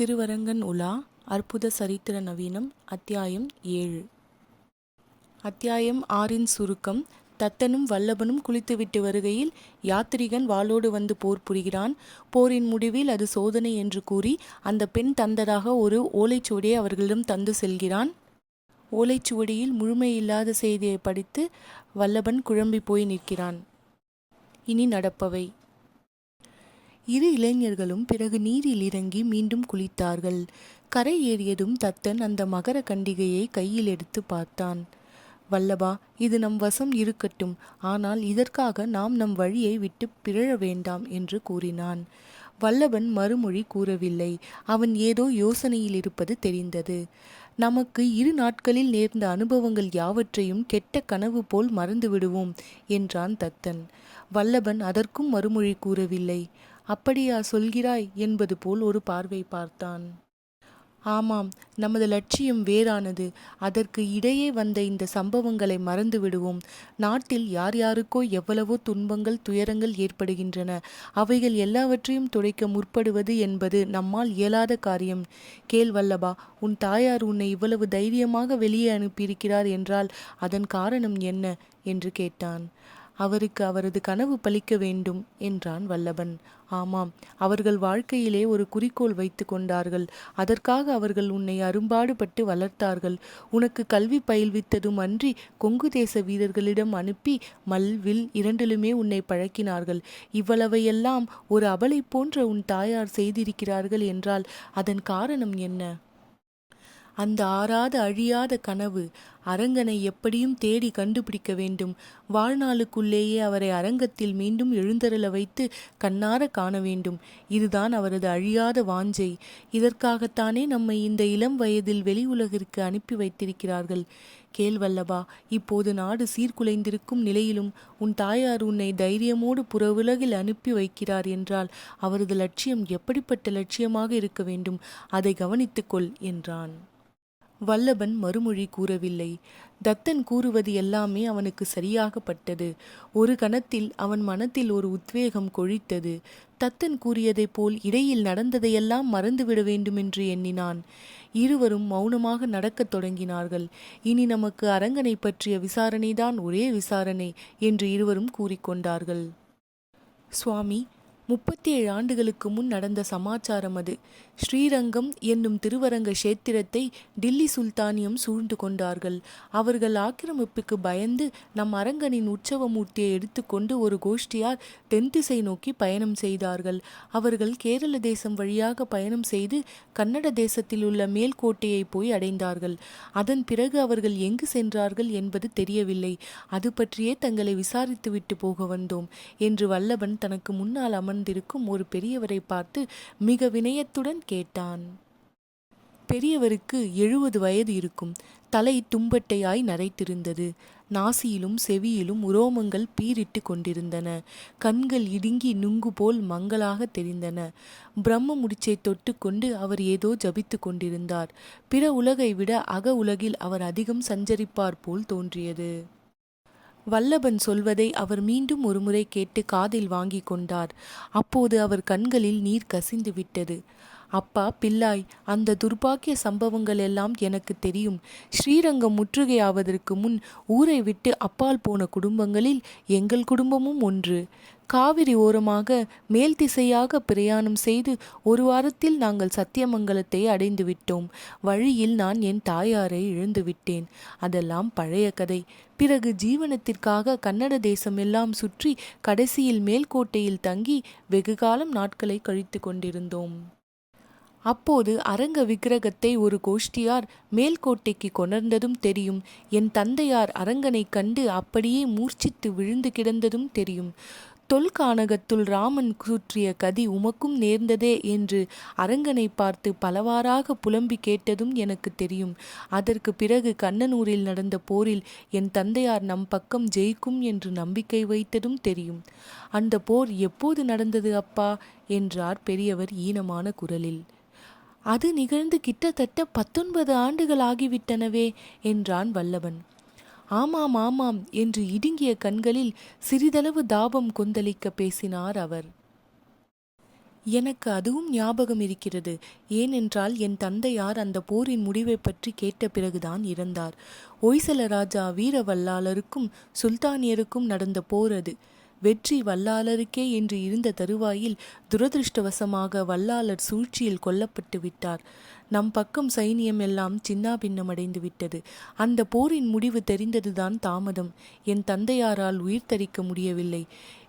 திருவரங்கன் உலா அற்புத சரித்திர நவீனம் அத்தியாயம் ஏழு. அத்தியாயம் ஆறின் சுருக்கம் தத்தனும் வல்லபனும் குளித்துவிட்டு வருகையில் யாத்திரிகன் வாளோடு வந்து போர் புரிகிறான். போரின் முடிவில் அது சோதனை என்று கூறி அந்த பெண் தந்ததாக ஒரு ஓலைச்சுவடியை அவர்களிடம் தந்து செல்கிறான். ஓலைச்சுவடியில் முழுமையில்லாத செய்தியை படித்து வல்லபன் குழம்பி போய் நிற்கிறான். இனி நடப்பவை. இரு இளைஞர்களும் பிறகு நீரில் இறங்கி மீண்டும் குளித்தார்கள். கரை ஏறியதும் தத்தன் அந்த மகர கண்டிகையை கையில் எடுத்து பார்த்தான். வல்லபா இது நம் வசம் இருக்கட்டும். ஆனால் இதற்காக நாம் நம் வழியை விட்டு பிறழ வேண்டாம் என்று கூறினான். வல்லபன் மறுமொழி கூறவில்லை. அவன் ஏதோ யோசனையில் இருப்பது தெரிந்தது. நமக்கு இரு நாட்களில் நேர்ந்த அனுபவங்கள் யாவற்றையும் கெட்ட கனவு போல் மறந்து விடுவோம் என்றான் தத்தன். வல்லபன் அதற்கும் மறுமொழி கூறவில்லை. அப்படியா சொல்கிறாய் என்பது போல் ஒரு பார்வை பார்த்தான். ஆமாம் நமது லட்சியம் வேறானது. அதற்கு இடையே வந்த இந்த சம்பவங்களை மறந்து விடுவோம். நாட்டில் யார் யாருக்கோ எவ்வளவோ துன்பங்கள் துயரங்கள் ஏற்படுகின்றன. அவைகள் எல்லாவற்றையும் துடைக்க முற்படுவது என்பது நம்மால் இயலாத காரியம். கேள் வல்லபா உன் தாயார் உன்னை இவ்வளவு தைரியமாக வெளியே அனுப்பியிருக்கிறார் என்றால் அதன் காரணம் என்ன? என்று கேட்டான். அவருக்கு அவரது கனவு பலிக்க வேண்டும் என்றான் வல்லபன். ஆமாம் அவர்கள் வாழ்க்கையிலே ஒரு குறிக்கோள் வைத்து கொண்டார்கள். அதற்காக அவர்கள் உன்னை அரும்பாடுபட்டு வளர்த்தார்கள். உனக்கு கல்வி பயில்வித்ததும் அன்றி கொங்கு தேச வீரர்களிடம் அனுப்பி மல் வில் இரண்டிலுமே உன்னை பழக்கினார்கள். இவ்வளவையெல்லாம் ஒரு அபலை போன்ற உன் தாயார் செய்திருக்கிறார்கள் என்றால் அதன் காரணம் என்ன? அந்த ஆறாத அழியாத கனவு அரங்கனை எப்படியும் தேடி கண்டுபிடிக்க வேண்டும். வாழ்நாளுக்குள்ளேயே அவரை அரங்கத்தில் மீண்டும் எழுந்தருள வைத்து கண்ணார காண வேண்டும். இதுதான் அவரது அழியாத வாஞ்சை. இதற்காகத்தானே நம்மை இந்த இளம் வயதில் வெளி உலகிற்கு அனுப்பி வைத்திருக்கிறார்கள். கேள்வல்லவா இப்போது நாடு சீர்குலைந்திருக்கும் நிலையிலும் உன் தாயார் உன்னை தைரியமோடு புறவுலகில் அனுப்பி வைக்கிறார் என்றால் அவரது லட்சியம் எப்படிப்பட்ட லட்சியமாக இருக்க வேண்டும்? அதை கவனித்துக்கொள் என்றான். வல்லபன் மறுமொழி கூறவில்லை. தத்தன் கூறுவது எல்லாமே அவனுக்கு சரியாகப்பட்டது. ஒரு கணத்தில் அவன் மனத்தில் ஒரு உத்வேகம் கொழித்தது. தத்தன் கூறியதைப் போல் இடையில் நடந்ததையெல்லாம் மறந்துவிட வேண்டுமென்று எண்ணினான். இருவரும் மௌனமாக நடக்கத் தொடங்கினார்கள். இனி நமக்கு அரங்கனை பற்றிய விசாரணைதான் ஒரே விசாரணை என்று இருவரும் கூறிக்கொண்டார்கள். சுவாமி முப்பத்தி ஏழு ஆண்டுகளுக்கு முன் நடந்த சமாச்சாரம் அது. ஸ்ரீரங்கம் என்னும் திருவரங்க கஷேத்திரத்தை டில்லி சுல்தானியம் சூழ்ந்து கொண்டார்கள். அவர்கள் ஆக்கிரமிப்புக்கு பயந்து நம் அரங்கனின் உற்சவ மூர்த்தியை எடுத்துக்கொண்டு ஒரு கோஷ்டியார் தென் திசை நோக்கி பயணம் செய்தார்கள். அவர்கள் கேரள தேசம் வழியாக பயணம் செய்து கன்னட தேசத்தில் உள்ள மேல்கோட்டையை போய் அடைந்தார்கள். அதன் பிறகு அவர்கள் எங்கு சென்றார்கள் என்பது தெரியவில்லை. அது பற்றியே தங்களை விசாரித்துவிட்டு போக வந்தோம். என்று வல்லபன் தனக்கு முன்னால் அமர்ந்திருக்கும் ஒரு பெரியவரை பார்த்து மிக வினயத்துடன் கேட்டான். பெரியவருக்கு எழுபது வயது இருக்கும். தலை தும்பட்டையாய் நரைத்திருந்தது. நாசியிலும் செவியிலும் உரோமங்கள் பீரிட்டு கொண்டிருந்தன. கண்கள் இடுங்கி நுங்கு போல் மங்களாக தெரிந்தன. பிரம்ம முடிச்சை தொட்டுக்கொண்டு அவர் ஏதோ ஜபித்து கொண்டிருந்தார். பிற உலகை விட அக உலகில் அவர் அதிகம் சஞ்சரிப்பார் போல் தோன்றியது. வல்லபன் சொல்வதை அவர் மீண்டும் ஒருமுறை கேட்டு காதில் வாங்கி கொண்டார். அப்போது அவர் கண்களில் நீர் கசிந்து விட்டது அப்பா பிள்ளாய் அந்த துர்பாக்கிய சம்பவங்கள் எல்லாம் எனக்கு தெரியும். ஸ்ரீரங்கம் முற்றுகையாவதற்கு முன் ஊரை விட்டு அப்பால் போன குடும்பங்களில் எங்கள் குடும்பமும் ஒன்று. காவிரி ஓரமாக மேல் திசையாக பிரயாணம் செய்து ஒரு வாரத்தில் நாங்கள் சத்தியமங்கலத்தை அடைந்து விட்டோம். வழியில் நான் என் தாயாரை இழந்து விட்டேன். அதெல்லாம் பழைய கதை. பிறகு ஜீவனத்திற்காக கன்னட தேசம் எல்லாம் சுற்றி கடைசியில் மேல்கோட்டையில் தங்கி வெகுகாலம் நாட்களை கழித்து கொண்டிருந்தோம். அப்போது அரங்க விக்கிரகத்தை ஒரு கோஷ்டியார் மேல்கோட்டைக்கு கொணர்ந்ததும் தெரியும். என் தந்தையார் அரங்கனைக் கண்டு அப்படியே மூர்ச்சித்து விழுந்து கிடந்ததும் தெரியும். தொல்கானகத்துள் ராமன் சுற்றிய கதி உமக்கும் நேர்ந்ததே என்று அரங்கனை பார்த்து பலவாறாக புலம்பி கேட்டதும் எனக்கு தெரியும். அதற்கு பிறகு கண்ணனூரில் நடந்த போரில் என் தந்தையார் நம் பக்கம் ஜெயிக்கும் என்று நம்பிக்கை வைத்ததும் தெரியும். அந்த போர் எப்போது நடந்தது அப்பா? என்றார் பெரியவர் ஈனமான குரலில். அது நிகழ்ந்து கிட்டத்தட்ட பத்தொன்பது ஆண்டுகள் ஆகிவிட்டனவே என்றான் வல்லவன். ஆமாம் ஆமாம் என்று இடுங்கிய கண்களில் சிறிதளவு தாபம் கொந்தளிக்க பேசினார் அவர். எனக்கு அதுவும் ஞாபகம் இருக்கிறது. ஏனென்றால் என் தந்தையார் அந்த போரின் முடிவை பற்றி கேட்ட பிறகுதான் இறந்தார். ஒய்சல ராஜா வீரவல்லாளருக்கும் சுல்தானியருக்கும் நடந்த போர் அது. வெற்றி வல்லாளருக்கே என்று இருந்த தருவாயில் துரதிருஷ்டவசமாக வல்லாளர் சூழ்ச்சியில் கொல்லப்பட்டு விட்டார். நம் பக்கம் சைனியம் எல்லாம் சின்னாபின்னமடைந்து விட்டது. அந்த போரின் முடிவு தெரிந்ததுதான் தாமதம். என் தந்தையாரால் உயிர் தரிக்க முடியவில்லை.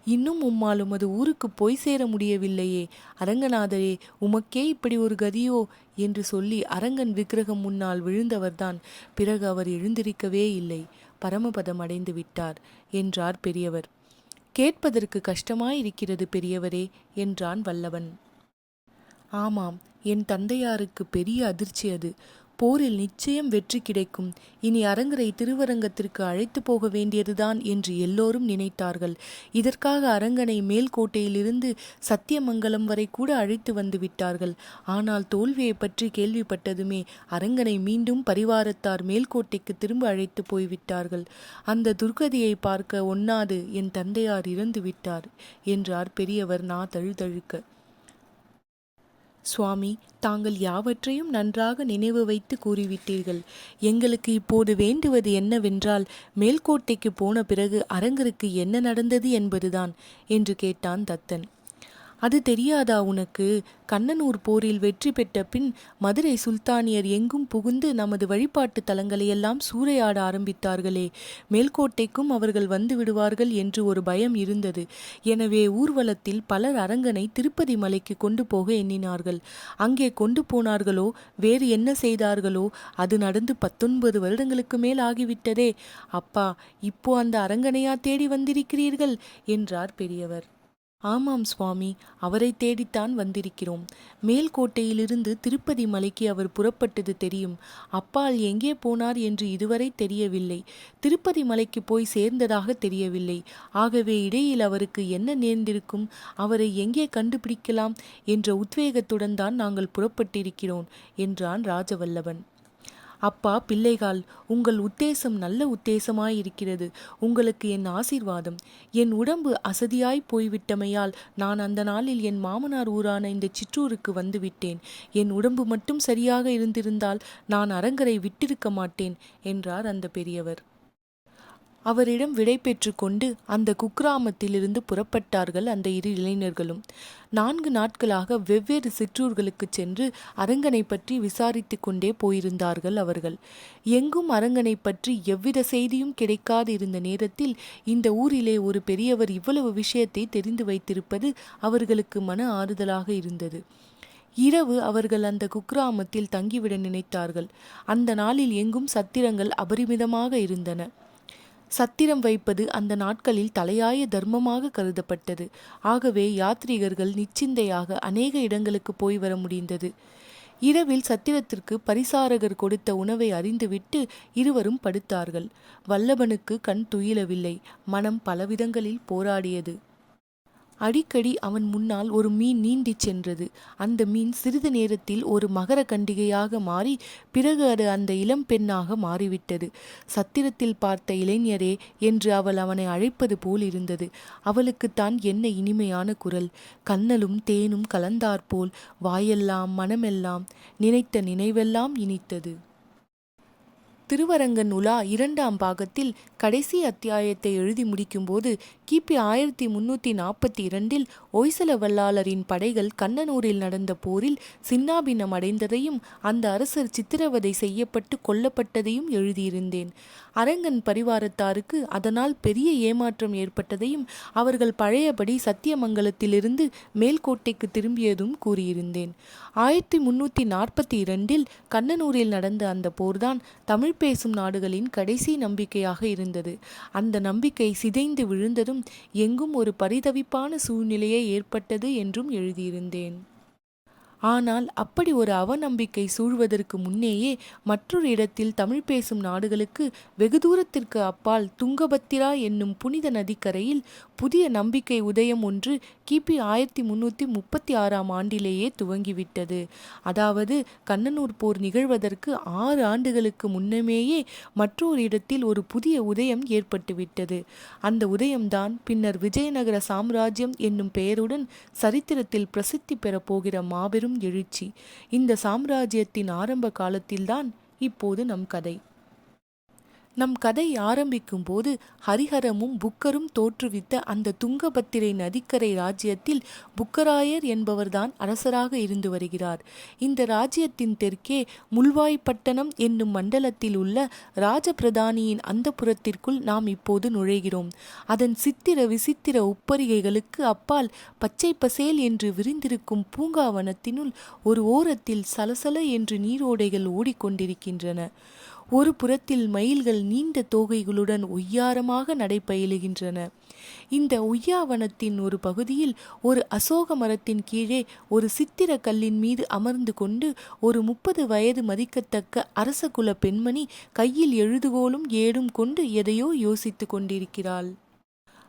இன்னும் உம்மால் உமது ஊருக்கு போய் சேர முடியவில்லையே. அரங்கநாதரே உமக்கே இப்படி ஒரு கதியோ? என்று சொல்லி அரங்கன் விக்கிரகம் முன்னால் விழுந்தவர்தான். பிறகு அவர் எழுந்திருக்கவே இல்லை. பரமபதம் அடைந்து விட்டார் என்றார் பெரியவர். கேட்பதற்கு கஷ்டமாயிருக்கிறது பெரியவரே என்றான் வல்லவன். ஆமாம் என் தந்தையாருக்கு பெரிய அதிர்ச்சி அது. போரில் நிச்சயம் வெற்றி கிடைக்கும். இனி அரங்கரை திருவரங்கத்திற்கு அழைத்து போக வேண்டியதுதான் என்று எல்லோரும் நினைத்தார்கள். இதற்காக அரங்கனை மேல்கோட்டையிலிருந்து சத்தியமங்கலம் வரை கூட அழைத்து வந்து விட்டார்கள். ஆனால் தோல்வியை பற்றி கேள்விப்பட்டதுமே அரங்கனை மீண்டும் பரிவாரத்தார் மேல்கோட்டைக்கு திரும்ப அழைத்து போய்விட்டார்கள் அந்த துர்கதியை பார்க்க ஒண்ணாது என் தந்தையார் இறந்து விட்டார் என்றார் பெரியவர் நா தழுதழுக்க சுவாமி தாங்கள் யாவற்றையும் நன்றாக நினைவு வைத்து கூறிவிட்டீர்கள். எங்களுக்கு இப்போது வேண்டுவது என்னவென்றால் மேல்கோட்டைக்கு போன பிறகு அரங்கருக்கு என்ன நடந்தது என்பதுதான் என்று கேட்டான் தத்தன். அது தெரியாதா உனக்கு? கண்ணனூர் போரில் வெற்றி பெற்ற பின் மதுரை சுல்தானியர் எங்கும் புகுந்து நமது வழிபாட்டு தலங்களையெல்லாம் சூறையாட ஆரம்பித்தார்களே. மேல்கோட்டைக்கும் அவர்கள் வந்து விடுவார்கள் என்று ஒரு பயம் இருந்தது. எனவே ஊர்வலத்தில் பலர் அரங்கனை திருப்பதி மலைக்கு கொண்டு போக எண்ணினார்கள். அங்கே கொண்டு போனார்களோ? வேறு என்ன செய்தார்களோ? அது நடந்து பத்தொன்பது வருடங்களுக்கு மேல் ஆகிவிட்டதே. அப்பா இப்போ அந்த அரங்கனையா தேடி வந்திருக்கிறீர்கள்? என்றார் பெரியவர். ஆமாம் சுவாமி அவரை தேடித்தான் வந்திருக்கிறோம். மேல்கோட்டையிலிருந்து திருப்பதி மலைக்கு அவர் புறப்பட்டது தெரியும். அப்பால் எங்கே போனார் என்று இதுவரை தெரியவில்லை. திருப்பதி மலைக்கு போய் சேர்ந்ததாக தெரியவில்லை. ஆகவே இடையில் அவருக்கு என்ன நேர்ந்திருக்கும் அவரை எங்கே கண்டுபிடிக்கலாம் என்ற உத்வேகத்துடன் தான் நாங்கள் புறப்பட்டிருக்கிறோம் என்றான் ராஜவல்லவன். அப்பா பிள்ளைகால் உங்கள் உத்தேசம் நல்ல உத்தேசமாயிருக்கிறது. உங்களுக்கு என் ஆசீர்வாதம். என் உடம்பு அசதியாய் போய்விட்டமையால் நான் அந்த நாளில் என் மாமனார் ஊரான இந்த சிற்றூருக்கு வந்துவிட்டேன். என் உடம்பு மட்டும் சரியாக இருந்திருந்தால் நான் அரங்கரை விட்டிருக்க மாட்டேன் என்றார் அந்த பெரியவர். அவரிடம் விடை பெற்று கொண்டு அந்த குக்கிராமத்திலிருந்து புறப்பட்டார்கள் அந்த இரு இளைஞர்களும். நான்கு நாட்களாக வெவ்வேறு சிற்றூர்களுக்கு சென்று அரங்கனை பற்றி விசாரித்து கொண்டே போயிருந்தார்கள் அவர்கள். எங்கும் அரங்கனை பற்றி எவ்வித செய்தியும் கிடைக்காது இருந்த நேரத்தில் இந்த ஊரிலே ஒரு பெரியவர் இவ்வளவு விஷயத்தை தெரிந்து வைத்திருப்பது அவர்களுக்கு மன ஆறுதலாக இருந்தது. இரவு அவர்கள் அந்த குக்கிராமத்தில் தங்கிவிட நினைத்தார்கள். அந்த நாளில் எங்கும் சத்திரங்கள் அபரிமிதமாக இருந்தன. சத்திரம் வைப்பது அந்த நாட்களில் தலையாய தர்மமாக கருதப்பட்டது. ஆகவே யாத்ரீகர்கள் நிச்சிந்தையாக அநேக இடங்களுக்கு போய் வர முடிந்தது. இரவில் சத்திரத்திற்கு பரிசாரகர் கொடுத்த உணவை அறிந்துவிட்டு இருவரும் படுத்தார்கள். வல்லபனுக்கு கண் துயிலவில்லை. மனம் பலவிதங்களில் போராடியது. அடிக்கடி அவன் முன்னால் ஒரு மீன் நீண்டிச் சென்றது. அந்த மீன் சிறிது நேரத்தில் ஒரு மகர கண்டிகையாக மாறி பிறகு அது அந்த இளம் பெண்ணாக மாறிவிட்டது. சத்திரத்தில் பார்த்த இளைஞரே என்று அவள் அவனை அழைப்பது போல் இருந்தது. அவளுக்குத்தான் என்ன இனிமையான குரல். கண்ணலும் தேனும் கலந்தாற்போல் வாயெல்லாம் மனமெல்லாம் நினைத்த நினைவெல்லாம் இனித்தது. திருவரங்கன் உலா இரண்டாம் பாகத்தில் கடைசி அத்தியாயத்தை எழுதி முடிக்கும்போது கிபி ஆயிரத்தி முன்னூற்றி நாற்பத்தி இரண்டில் ஒய்சல வல்லாளரின் படைகள் கண்ணனூரில் நடந்த போரில் சின்னாபின்னம் அடைந்ததையும் அந்த அரசர் சித்திரவதை செய்யப்பட்டு கொல்லப்பட்டதையும் எழுதியிருந்தேன். அரங்கன் பரிவாரத்தாருக்கு அதனால் பெரிய ஏமாற்றம் ஏற்பட்டதையும் அவர்கள் பழையபடி சத்தியமங்கலத்திலிருந்து மேல்கோட்டைக்கு திரும்பியதும் கூறியிருந்தேன். ஆயிரத்தி முன்னூற்றி நாற்பத்தி இரண்டில் கண்ணனூரில் நடந்த அந்த போர்தான் தமிழ் பேசும் நாடுகளின் கடைசி நம்பிக்கையாக இருந்தது. அந்த நம்பிக்கை சிதைந்து விழுந்ததும் எங்கும் ஒரு பரிதவிப்பான சூழ்நிலையே ஏற்பட்டது என்றும் எழுதியிருந்தேன். ஆனால் அப்படி ஒரு அவநம்பிக்கை சூழ்வதற்கு முன்னேயே மற்றொரு இடத்தில் தமிழ் பேசும் நாடுகளுக்கு வெகு தூரத்திற்கு அப்பால் துங்கபத்திரா என்னும் புனித நதிக்கரையில் புதிய நம்பிக்கை உதயம் ஒன்று கிபி ஆயிரத்தி முன்னூற்றி முப்பத்தி ஆறாம் ஆண்டிலேயே துவங்கிவிட்டது. அதாவது கண்ணனூர் போர் நிகழ்வதற்கு ஆறு ஆண்டுகளுக்கு முன்னமேயே மற்றொரு இடத்தில் ஒரு புதிய உதயம் ஏற்பட்டுவிட்டது. அந்த உதயம்தான் பின்னர் விஜயநகர சாம்ராஜ்யம் என்னும் பெயருடன் சரித்திரத்தில் பிரசித்தி பெறப்போகிற மாபெரும் எழுச்சி. இந்த சாம்ராஜ்யத்தின் ஆரம்ப காலத்தில்தான் இப்போது நம் கதை. நம் கதை ஆரம்பிக்கும் போது ஹரிஹரமும் புக்கரும் தோற்றுவித்த அந்த துங்கபத்திரை நதிக்கரை ராஜ்யத்தில் புக்கராயர் என்பவர்தான் அரசராக இருந்து வருகிறார். இந்த ராஜ்யத்தின் தெற்கே முள்வாய்ப்பட்டணம் என்னும் மண்டலத்தில் உள்ள ராஜபிரதானியின் அந்த புறத்திற்குள் நாம் இப்போது நுழைகிறோம். அதன் சித்திர விசித்திர உப்பரிகைகளுக்கு அப்பால் பச்சை பசேல் என்று விரிந்திருக்கும் பூங்காவனத்தினுள் ஒரு ஓரத்தில் சலசல என்று நீரோடைகள் ஓடிக்கொண்டிருக்கின்றன. ஒரு புறத்தில் மயில்கள் நீண்ட தோகைகளுடன் ஒய்யாரமாக நடைபயிலுகின்றன. இந்த உய்யாவனத்தின் ஒரு பகுதியில் ஒரு அசோக மரத்தின் கீழே ஒரு சித்திர கல்லின் மீது அமர்ந்து கொண்டு ஒரு முப்பது வயது மதிக்கத்தக்க அரச குல பெண்மணி கையில் எழுதுகோலும் ஏடும் கொண்டு எதையோ யோசித்துக் கொண்டிருக்கிறாள்.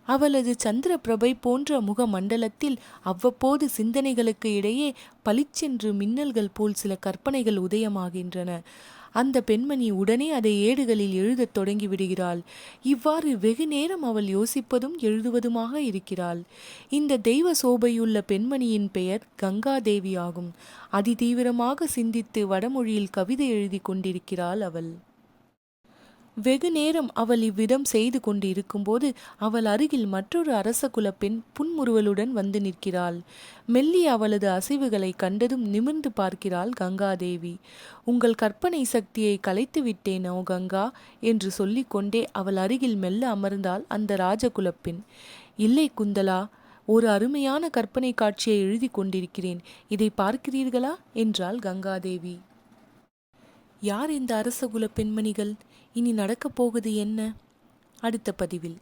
அவளது சந்திர பிரபை போன்ற முக மண்டலத்தில் அவ்வப்போது சிந்தனைகளுக்கு இடையே பளிச்சென்று மின்னல்கள் போல் சில கற்பனைகள் உதயமாகின்றன. அந்த பெண்மணி உடனே அதை ஏடுகளில் எழுதத் தொடங்கி விடுகிறாள். இவ்வாறு வெகு நேரம் அவள் யோசிப்பதும் எழுதுவதுமாக இருக்கிறாள். இந்த தெய்வ சோபையுள்ள பெண்மணியின் பெயர் கங்காதேவி ஆகும். அதிதீவிரமாக சிந்தித்து வடமொழியில் கவிதை எழுதி கொண்டிருக்கிறாள் அவள். வெகு நேரம் அவள் இவ்விதம் செய்து கொண்டு இருக்கும்போது அவள் அருகில் மற்றொரு அரச குலப்பெண் புன்முறுவலுடன் வந்து நிற்கிறாள். மெல்லி அவளது அசைவுகளை கண்டதும் நிமிர்ந்து பார்க்கிறாள் கங்காதேவி. உங்கள் கற்பனை சக்தியை கலைத்து விட்டேனோ கங்கா என்று சொல்லிக்கொண்டே அவள் அருகில் மெல்ல அமர்ந்தாள் அந்த ராஜகுலப்பெண் இல்லை குந்தலா ஒரு அருமையான கற்பனை காட்சியை எழுதி கொண்டிருக்கிறேன். இதை பார்க்கிறீர்களா? என்றாள் கங்காதேவி. யார் இந்த அரசகுல பெண்மணிகள்? இனி நடக்கப் போகுது என்ன? அடுத்த பதிவில்.